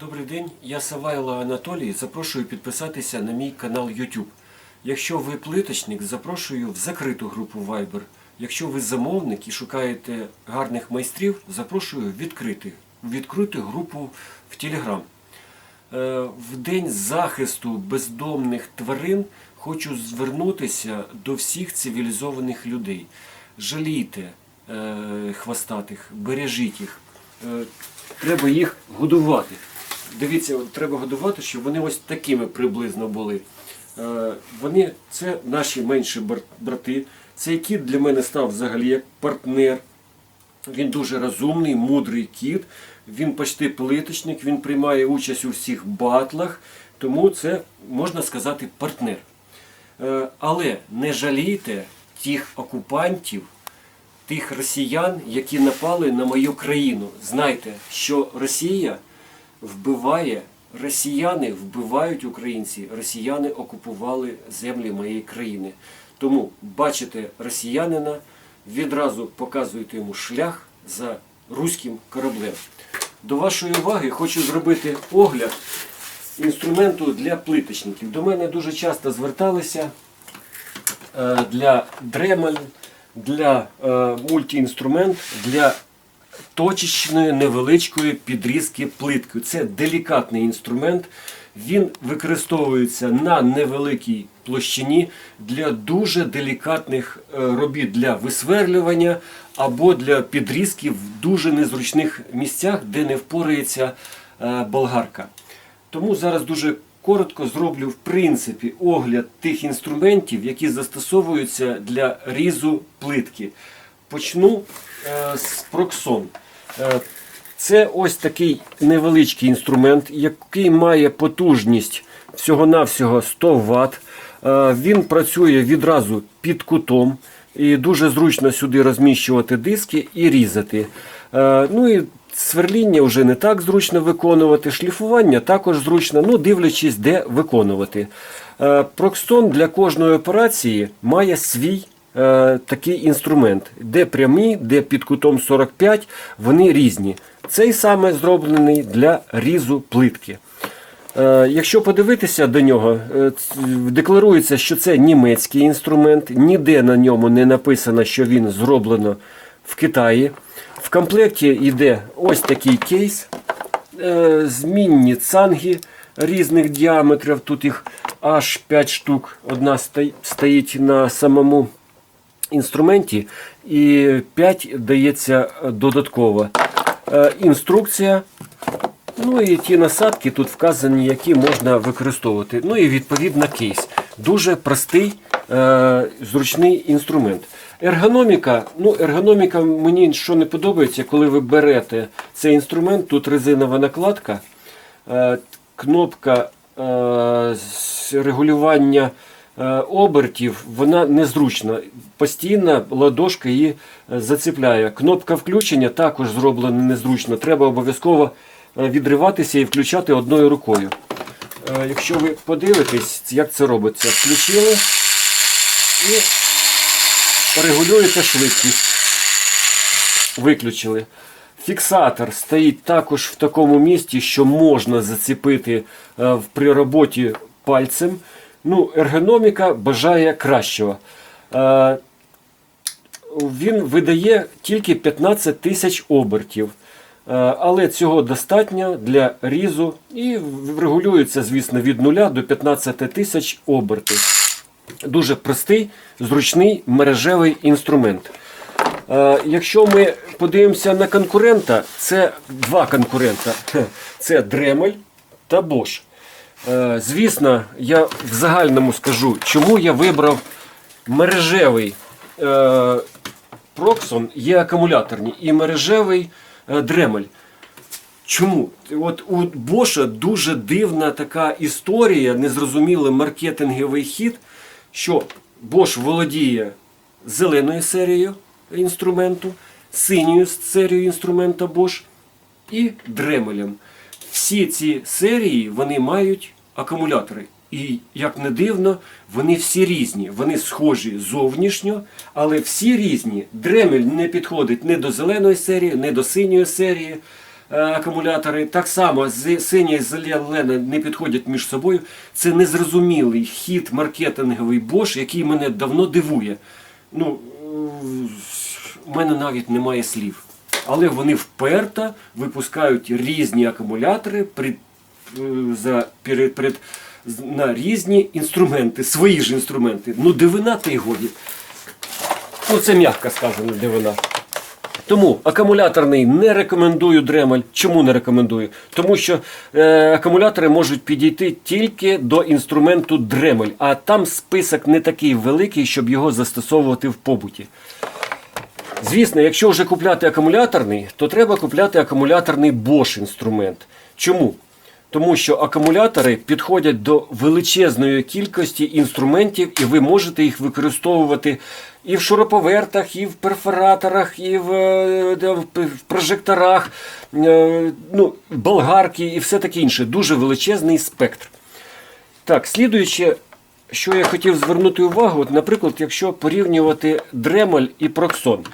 Добрий день, я Савайло Анатолій. Запрошую підписатися на мій канал YouTube. Якщо ви плиточник, запрошую в закриту групу Viber. Якщо ви замовник і шукаєте гарних майстрів, запрошую відкрити, відкрити групу в Telegram. Е, В день захисту бездомних тварин хочу звернутися до всіх цивілізованих людей. Жалійте е, хвостатих, бережіть їх. Е, Треба їх годувати. Дивіться, треба годувати, щоб вони ось такими приблизно були. Е, Вони це наші менші брати. Цей кіт для мене став взагалі як партнер. Він дуже розумний, мудрий кіт. Він почти плиточник, він приймає участь у всіх батлах, тому це можна сказати партнер. Е, Але не жалійте тих окупантів, тих росіян, які напали на мою країну. Знайте, що Росія вбиває, росіяни вбивають українці, росіяни окупували землі моєї країни. Тому бачите росіянина, відразу показуєте йому шлях за руським кораблем. До вашої уваги хочу зробити огляд інструменту для плиточників. До мене дуже часто зверталися е, для дремель, для е, мультіінструмент, для точечної невеличкої підрізки плитки. Це делікатний інструмент. Він використовується на невеликій площині для дуже делікатних е, робіт для висверлювання або для підрізки в дуже незручних місцях, де не впорається е, болгарка. Тому зараз дуже коротко зроблю в принципі огляд тих інструментів, які застосовуються для різу плитки. Почну е, з проксон. Е, це ось такий невеличкий інструмент, який має потужність всього-навсього 100 Вт. Е, Він працює відразу під кутом. І дуже зручно сюди розміщувати диски і різати. Е, Ну і сверління вже не так зручно виконувати, шліфування також зручно, ну дивлячись, де виконувати. Прокстон для кожної операції має свій е, такий інструмент, де прямі, де під кутом 45, вони різні. Цей саме зроблений для різу плитки. Е, Якщо подивитися до нього, е, декларується, що це німецький інструмент, ніде на ньому не написано, що він зроблено в Китаї. В комплекті йде ось такий кейс, змінні цанги різних діаметрів. Тут їх аж 5 штук. Одна стоїть на самому інструменті, і 5 дається додатково. Е, Інструкція. Ну і ті насадки тут вказані, які можна використовувати. Ну і відповідно кейс. Дуже простий, е, зручний інструмент. Ергономіка, ну ергономіка мені що не подобається, коли ви берете цей інструмент, тут резинова накладка, е, кнопка е, регулювання е, обертів, вона незручна. Постійно ладошка її е, зацепляє. Кнопка включення також зроблена незручно. Треба обов'язково е, відриватися і включати одною рукою. Е, Якщо ви подивитесь, як це робиться, включили і регулюєте швидкість. Виключили. Фіксатор стоїть також в такому місці, що можна зацепити е, при роботі пальцем. Ну, ергономіка бажає кращого. Е, він видає тільки 15 тисяч обертів. Е, Але цього достатньо для різу і регулюється, звісно, від 0 до 15 тисяч обертів. Дуже простий, зручний мережевий інструмент. Е, Якщо ми подивимося на конкурента, це два конкурента: це Dremel та Bosch. Е, Звісно, я в загальному скажу, чому я вибрав мережевий е, Proxon, є акумуляторні, і мережевий е, Dremel. Чому? От у Боша дуже дивна така історія, незрозумілий маркетинговий хід, що Bosch володіє зеленою серією інструменту, синьою серією інструмента Bosch і дремелем. Всі ці серії вони мають акумулятори. І, як не дивно, вони всі різні. Вони схожі зовнішньо, але всі різні. Дремель не підходить ні до зеленої серії, ні до синьої серії. е, акумулятори. Так само синя і зелена не підходять між собою. Це незрозумілий хід маркетинговий Bosch, який мене давно дивує. Ну, у мене навіть немає слів. Але вони вперто випускають різні акумулятори при, е, за, перед, перед, на різні інструменти, свої ж інструменти. Ну, дивина та й годі. Ну, це м'яко сказано, дивина. Тому акумуляторний не рекомендую Дремель. Чому не рекомендую? Тому що е, акумулятори можуть підійти тільки до інструменту Дремель, а там список не такий великий, щоб його застосовувати в побуті. Звісно, якщо вже купляти акумуляторний, то треба купляти акумуляторний Bosch інструмент. Чому? Тому що акумулятори підходять до величезної кількості інструментів, і ви можете їх використовувати і в шуруповертах, і в перфораторах, і в, е, в прожекторах, е, ну, болгарки і все таке інше. Дуже величезний спектр. Так, слідуюче, що я хотів звернути увагу, от, наприклад, якщо порівнювати Дремель і Проксон.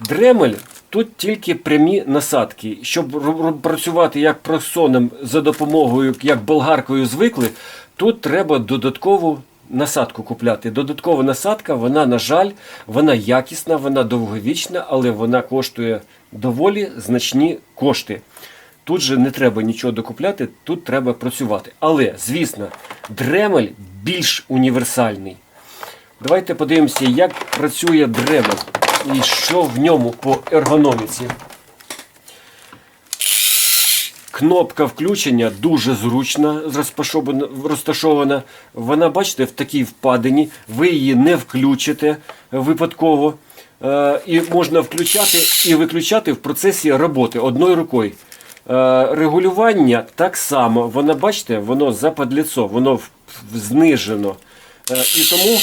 Дремель тут тільки прямі насадки. Щоб працювати як проксоном за допомогою, як болгаркою звикли, тут треба додаткову насадку купляти. Додаткова насадка, вона, на жаль, вона якісна, вона довговічна, але вона коштує доволі значні кошти. Тут же не треба нічого докупляти, тут треба працювати. Але, звісно, дремель більш універсальний. Давайте подивимося, як працює дремель і що в ньому по ергономіці. Кнопка включення дуже зручна, розташована. Вона, бачите, в такій впадині. Ви її не включите випадково. Е, І можна включати і виключати в процесі роботи одною рукою. Е, Регулювання так само. Воно, бачите, воно западліцо, воно знижено. Е, І тому.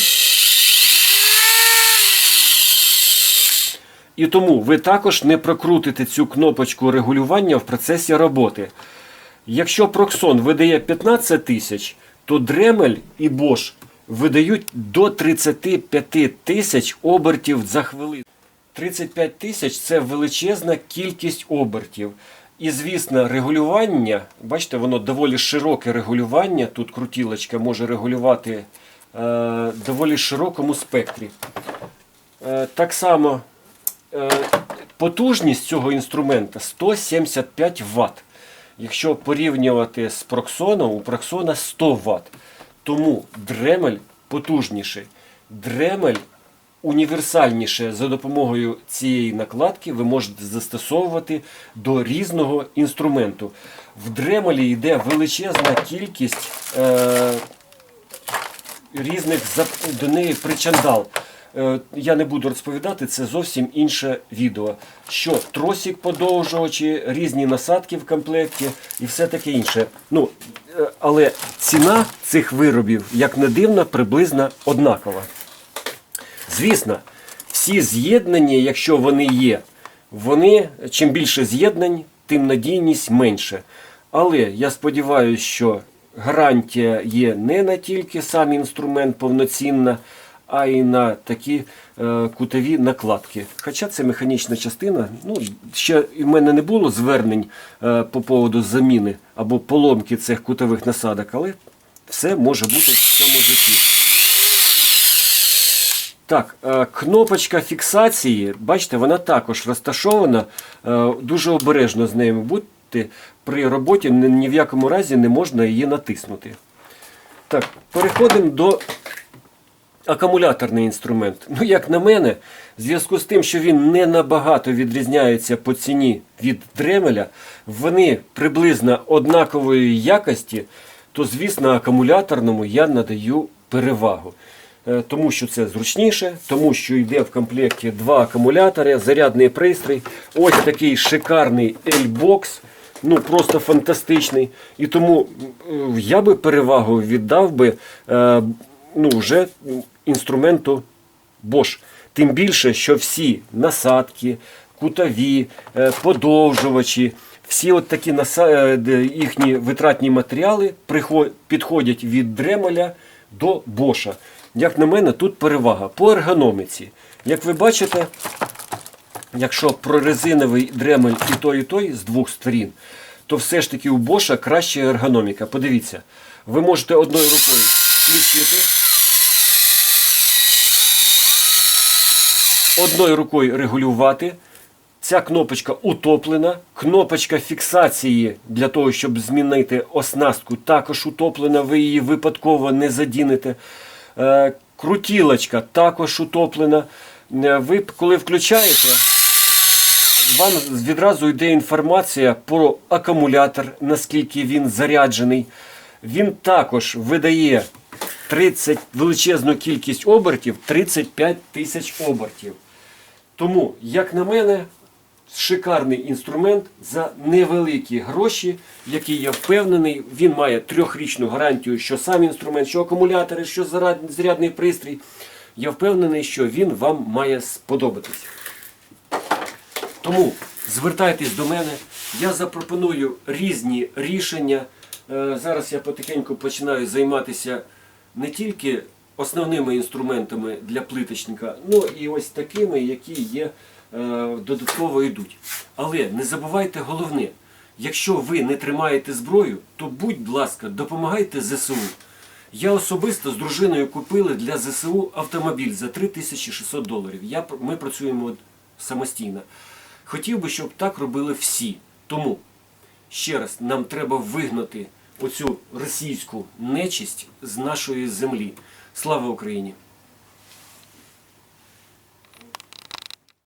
І тому ви також не прокрутите цю кнопочку регулювання в процесі роботи. Якщо Проксон видає 15 тисяч, то Дремель і Bosch видають до 35 тисяч обертів за хвилину. 35 тисяч це величезна кількість обертів. І, звісно, регулювання, бачите, воно доволі широке регулювання. Тут крутілочка може регулювати е, доволі широкому спектрі. Е, так само е, потужність цього інструмента 175 Вт. Якщо порівнювати з Проксоном, у Проксона 100 Вт. Тому Дремель потужніший. Дремель універсальніше за допомогою цієї накладки ви можете застосовувати до різного інструменту. В Дремелі йде величезна кількість е, різних до неї причандал. Е, Я не буду розповідати, це зовсім інше відео. Що тросик подовжувачі, різні насадки в комплекті і все таке інше. Ну, е, але ціна цих виробів, як не дивно, приблизно однакова. Звісно, всі з'єднання, якщо вони є, вони чим більше з'єднань, тим надійність менше. Але я сподіваюся, що гарантія є не на тільки сам інструмент повноцінна, а й на такі е, кутові накладки. Хоча це механічна частина. Ну, ще і в мене не було звернень е, по поводу заміни або поломки цих кутових насадок, але все може бути в цьому житті. Так, е, кнопочка фіксації, бачите, вона також розташована. Е, Дуже обережно з нею будьте. При роботі ні в якому разі не можна її натиснути. Так, переходимо до акумуляторний інструмент. Ну, як на мене, в зв'язку з тим, що він не набагато відрізняється по ціні від дремеля, вони приблизно однакової якості, то, звісно, акумуляторному я надаю перевагу. Е, Тому що це зручніше, тому що йде в комплекті два акумулятори, зарядний пристрій. Ось такий шикарний L-Box, ну просто фантастичний. І тому я би перевагу віддав би е, ну, вже інструменту Bosch. Тим більше, що всі насадки, кутові, е, подовжувачі, всі от такі їхні витратні матеріали підходять від Дремеля до Боша. Як на мене, тут перевага по ергономіці. Як ви бачите, якщо прорезиновий дремель і той, і той з двох сторін, то все ж таки у Боша краща ергономіка. Подивіться, ви можете одною рукою включити, одною рукою регулювати. Ця кнопочка утоплена. Кнопочка фіксації для того, щоб змінити оснастку, також утоплена. Ви її випадково не задінете. Е, Крутілочка також утоплена. Е, Ви коли включаєте, вам відразу йде інформація про акумулятор, наскільки він заряджений. Він також видає 30 величезну кількість обертів, 35 тисяч обертів. Тому, як на мене, шикарний інструмент за невеликі гроші, який я впевнений, він має трьохрічну гарантію, що сам інструмент, що акумулятори, що зарядний пристрій. Я впевнений, що він вам має сподобатися. Тому звертайтесь до мене, я запропоную різні рішення. Е, Зараз я потихеньку починаю займатися не тільки основними інструментами для плиточника, ну і ось такими, які є додатково йдуть. Але не забувайте головне, якщо ви не тримаєте зброю, то будь ласка, допомагайте ЗСУ. Я особисто з дружиною купили для ЗСУ автомобіль за 3600 доларів. Я, ми працюємо самостійно. Хотів би, щоб так робили всі. Тому, ще раз, нам треба вигнати оцю російську нечисть з нашої землі. Слава Україні!